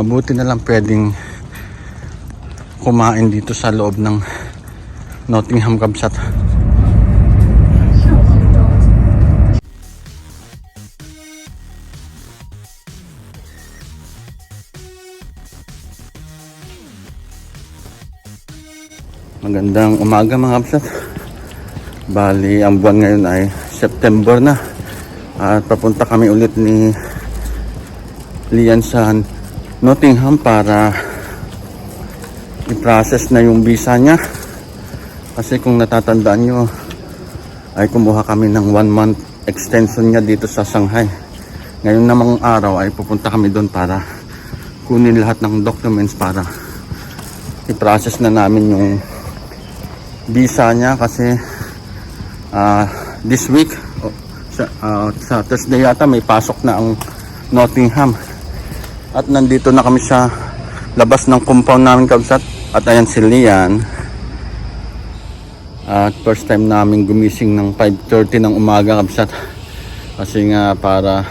Mabuti na lang pwedeng kumain dito sa loob ng Nottingham Kamsat. Magandang umaga mga kapsat. Bali, ang buwan ngayon ay September na. At papunta kami ulit ni Lian sa Nottingham para i-process na yung visa niya. Kasi kung natatandaan nyo, ay kumuha kami ng one month extension niya dito sa Shanghai. Ngayon namang araw ay pupunta kami doon para kunin lahat ng documents para i-process na namin yung visa niya kasi ah, this week oh, sa, ah, sa Thursday yata may pasok na ang Nottingham at nandito na kami sa labas ng compound namin kabsat. At ayan si Lian. At first time namin gumising ng 5.30 ng umaga kabsat. Kasi nga para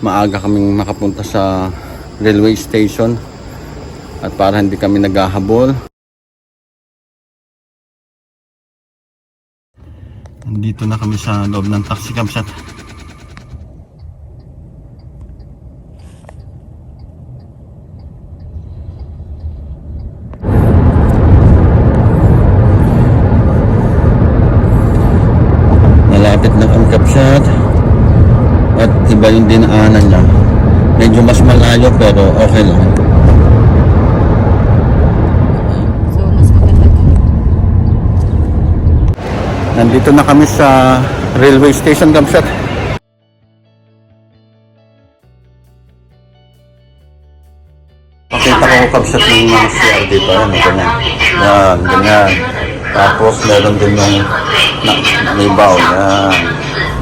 maaga kaming makapunta sa railway station. At para hindi kami naghahabol. Nandito na kami sa loob ng taxi campsite. Malapit na ang campsite. At iba yung dinaanan niya. Medyo mas malayo pero okay lang. So, mas maganda. Nandito na kami sa railway station campsite. Pakita ko campsite ng mga CR dito. Ayan, ganyan. Yan, ganyan. Tapos meron din yung na, may bowl. Yan.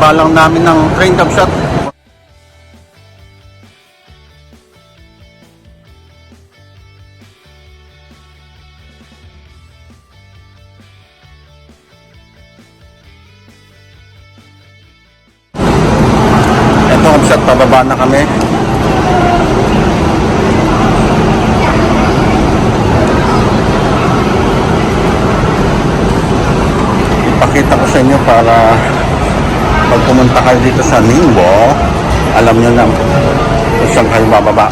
Kabababa lang namin ng train campsite. Ito campsite, pababa na kami. sa inyo para pag pumunta kayo dito sa Ningbo, alam nyo na kung saan kayo bababa.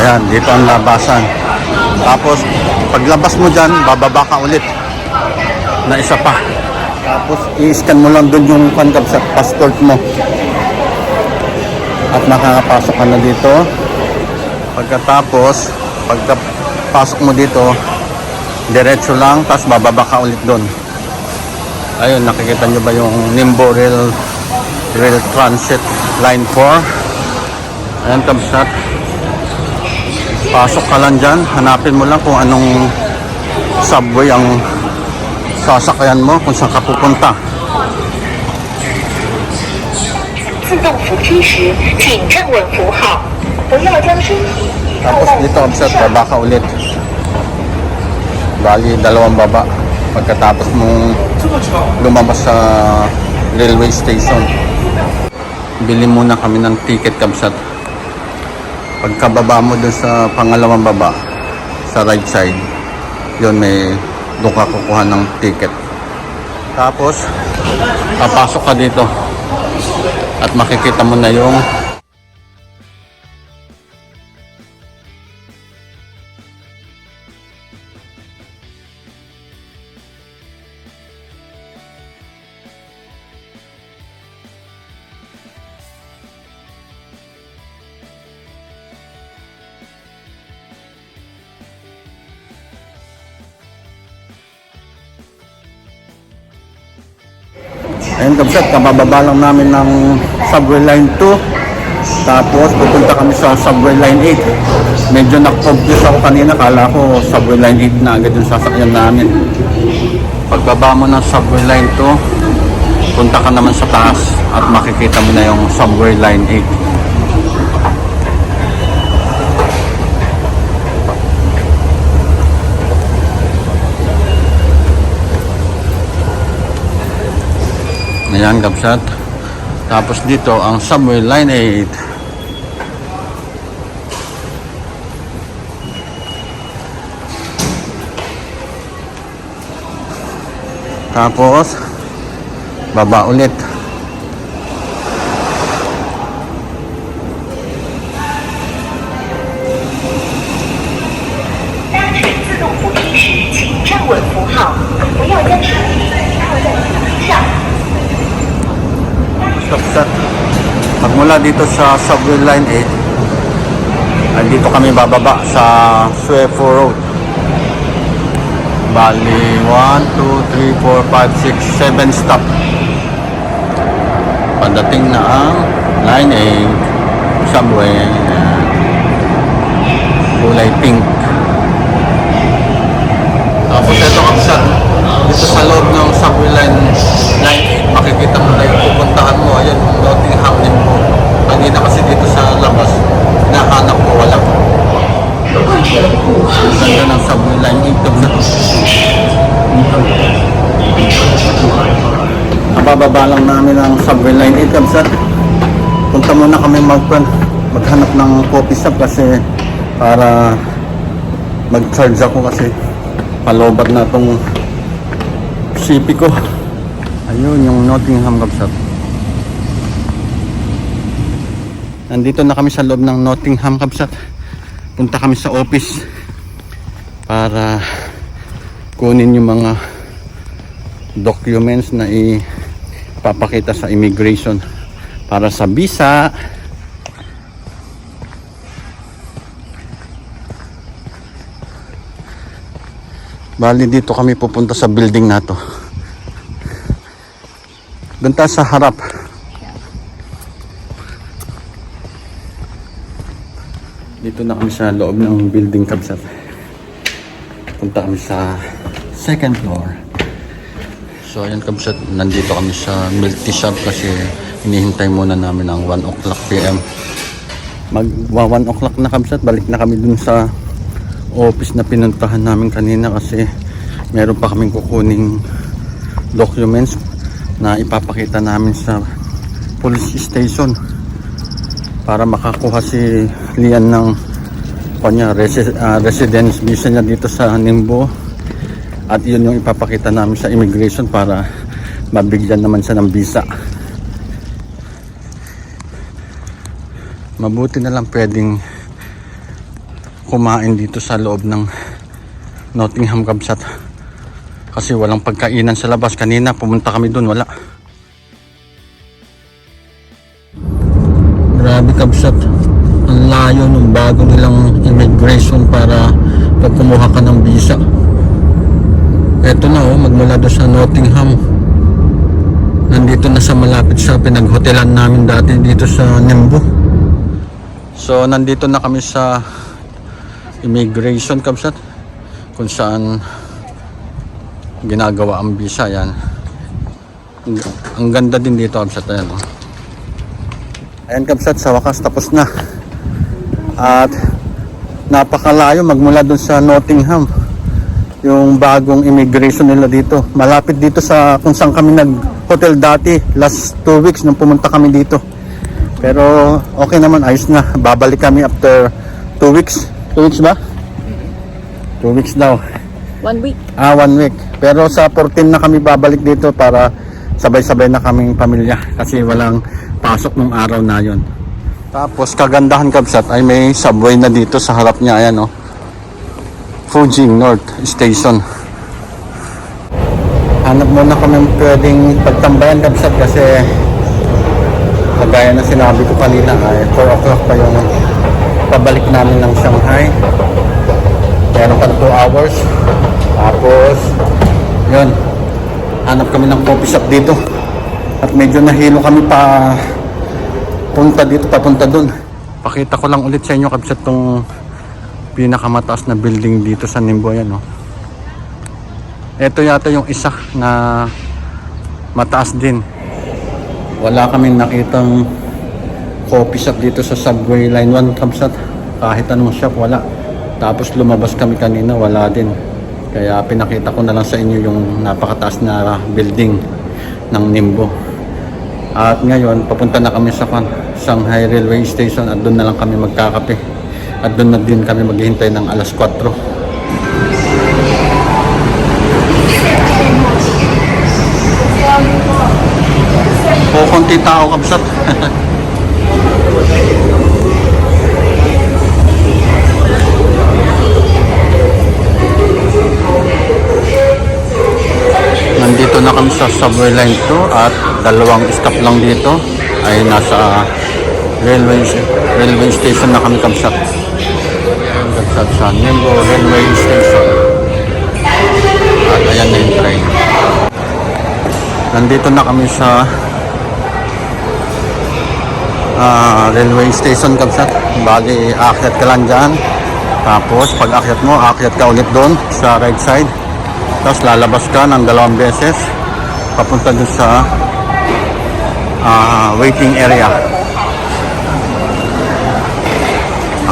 Ayan, dito ang labasan. Tapos, paglabas mo dyan, bababa ka ulit. Na isa pa. Tapos, i-scan mo lang doon yung pankab sa passport mo. At makakapasok ka na dito. Pagkatapos, pagkapasok mo dito, diretso lang, tapos bababa ka ulit doon. Ayun, nakikita nyo ba yung Nimbo Rail, Rail Transit Line 4? Ayan, tabsat. Pasok ka lang dyan, hanapin mo lang kung anong subway ang sasakyan mo kung saan ka pupunta. Tapos dito, observe, baba ka ulit. Bali, dalawang baba. Pagkatapos mong lumabas sa railway station. Bili muna kami ng ticket kabsat. Pagkababa mo doon sa pangalawang baba, sa right side, yon may doon ka kukuha ng ticket. Tapos, papasok ka dito. At makikita mo na yung 'Ayun kabsat, kabababa lang namin ng subway line 2. Tapos pupunta kami sa subway line 8. Medyo na-confuse ako kanina, kala ko subway line 8 na agad yung sasakyan namin. Pagbaba mo ng subway line 2, punta ka naman sa taas at makikita mo na yung subway line 8. Ayan, kapsat. Tapos dito, ang subway line 8. Tapos, baba ulit. Magmula dito sa subway line 8, ay dito kami bababa sa Suefo Road. Bali, 1, 2, 3, 4, 5, 6, 7 stop. Padating na ang line 8 subway. Kulay pink. Tapos ito kapsat, dito sa loob ng subway line 9, makikita mo na yung pupuntahan mo. Ayan, Nottingham din po. Kanina kasi dito sa labas, nahanap ko wala. Ang ganda ng subway line 8 kapsat. Kabababa lang namin ang subway line 8 kapsat. Punta muna kami mag maghanap ng coffee shop kasi para mag-charge ako kasi palobat na tong CP ko. Ayun, yung Nottingham Kapsat. Nandito na kami sa loob ng Nottingham Kapsat. Punta kami sa office para kunin yung mga documents na ipapakita sa immigration para sa visa Bali dito kami pupunta sa building na to. Doon sa harap. Dito na kami sa loob ng building kabsat. Punta kami sa second floor. So ayan kabsat, nandito kami sa milk tea shop kasi hinihintay muna namin ang 1 o'clock PM. Mag 1 o'clock na kabsat, balik na kami dun sa office na pinuntahan namin kanina kasi meron pa kaming kukuning documents na ipapakita namin sa police station para makakuha si Lian ng kanya resi- ah, residence visa niya dito sa Nimbo at yun yung ipapakita namin sa immigration para mabigyan naman siya ng visa. Mabuti na lang pwedeng kumain dito sa loob ng Nottingham Kabsat kasi walang pagkainan sa labas. Kanina pumunta kami doon wala pinaghotelan namin dati dito sa Nimbo so nandito na kami sa immigration Kabsat kung saan ginagawa ang visa yan. Ang, ganda din dito Kabsat ayan. Oh. ayan Kabsat sa wakas tapos na. At napakalayo magmula dun sa Nottingham yung bagong immigration nila dito. Malapit dito sa kung saan kami nag hotel dati last 2 weeks nung pumunta kami dito pero okay naman ayos na babalik kami after 2 weeks 2 weeks ba? 2 weeks daw One week. Ah, one week. Pero sa 14 na kami babalik dito para sabay-sabay na kaming pamilya kasi walang pasok nung araw na yon. Tapos kagandahan kabsat ay may subway na dito sa harap niya ayan oh. Fuji North Station. Hanap muna kami pwedeng pagtambayan kabsat kasi kagaya na sinabi ko kanina ay 4 o'clock pa yung pabalik namin ng Shanghai. Meron pa 2 hours. Tapos yun hanap kami ng coffee shop dito. At medyo nahilo kami pa punta dito papunta dun. Pakita ko lang ulit sa inyo kabsat tong pinakamataas na building dito sa Nimbo yan no? Ito yata yung isa na mataas din wala kaming nakitang coffee shop dito sa subway line 1 kabsat kahit anong shop wala tapos lumabas kami kanina, wala din. Kaya pinakita ko na lang sa inyo yung napakataas na building ng Nimbo. At ngayon, papunta na kami sa Shanghai Railway Station at doon na lang kami magkakape. At doon na din kami maghihintay ng alas 4. Konti tao kabsat. Nandito na kami sa subway line 2 at dalawang stop lang dito ay nasa railway railway station na kami kamsat. Kamsat sa Nimbo Railway Station. At ayan na yung train. Nandito na kami sa ah, railway station kamsat. Bali, aakyat ka lang dyan. Tapos, pag akyat mo, aakyat ka ulit doon sa right side. Tapos lalabas ka ng dalawang beses papunta dun sa ah, waiting area.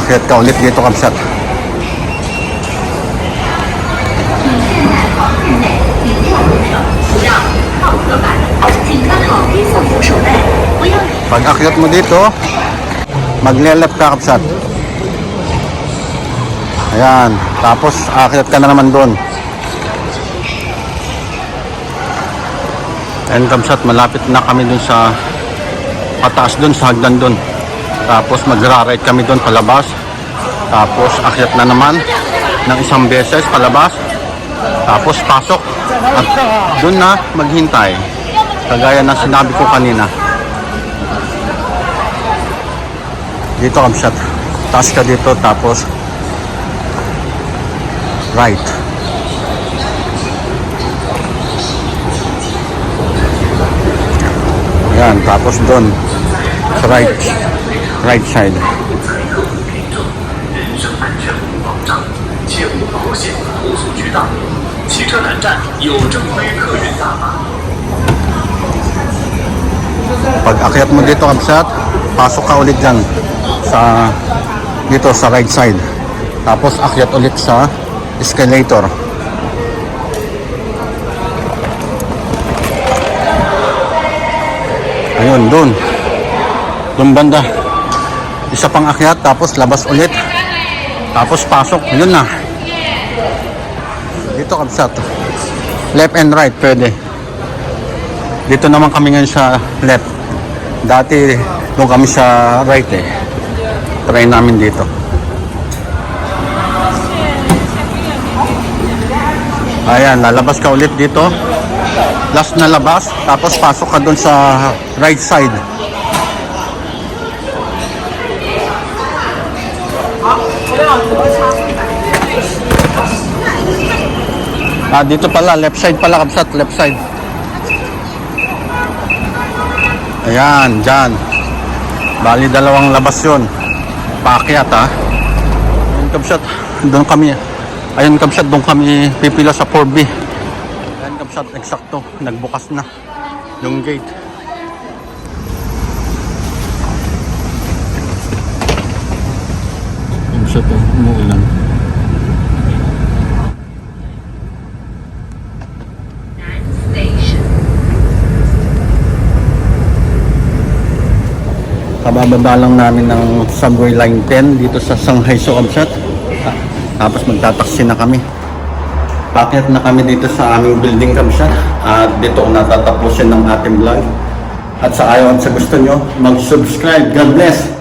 Akyat ka ulit dito kamsat. Pag akyat mo dito, maglelap ka kapsat. Ayan. Tapos akyat ka na naman doon. Ayan kapsat, malapit na kami doon sa pataas doon, sa hagdan doon. Tapos magra-right kami doon palabas. Tapos akyat na naman ng isang beses palabas. Tapos pasok. At doon na maghintay. Kagaya na sinabi ko kanina. dito kamsat taas ka dito tapos right. Yan tapos doon right right side. Pag akyat mo dito kamsat pasok ka ulit dyan sa dito sa right side. Tapos akyat ulit sa escalator. Ayun doon doon banda. Isa pang akyat tapos labas ulit. Tapos pasok yun na. Dito kabsat left and right pwede. Dito naman kami ngayon sa left. Dati doon kami sa right eh. Try namin dito. Ayan, lalabas ka ulit dito. Last na labas, tapos pasok ka doon sa right side. Ah, dito pala, left side pala, kapsat, left side. Ayan, dyan. Bali, dalawang labas yun. Paakyat, ha. Ayun, kapsat, doon kami. Ayun, kapsat, doon kami pipila sa 4B. Ayan, kapsat, eksakto. Nagbukas na yung gate. Kapsat, oh, Kabababa lang namin ng subway line 10 dito sa Shanghai Sukamsat. Tapos magtataksi na kami. Pakyat na kami dito sa aming building kamsat. At dito ko natatapusin ng ating vlog. At sa ayaw at sa gusto nyo, mag-subscribe. God bless!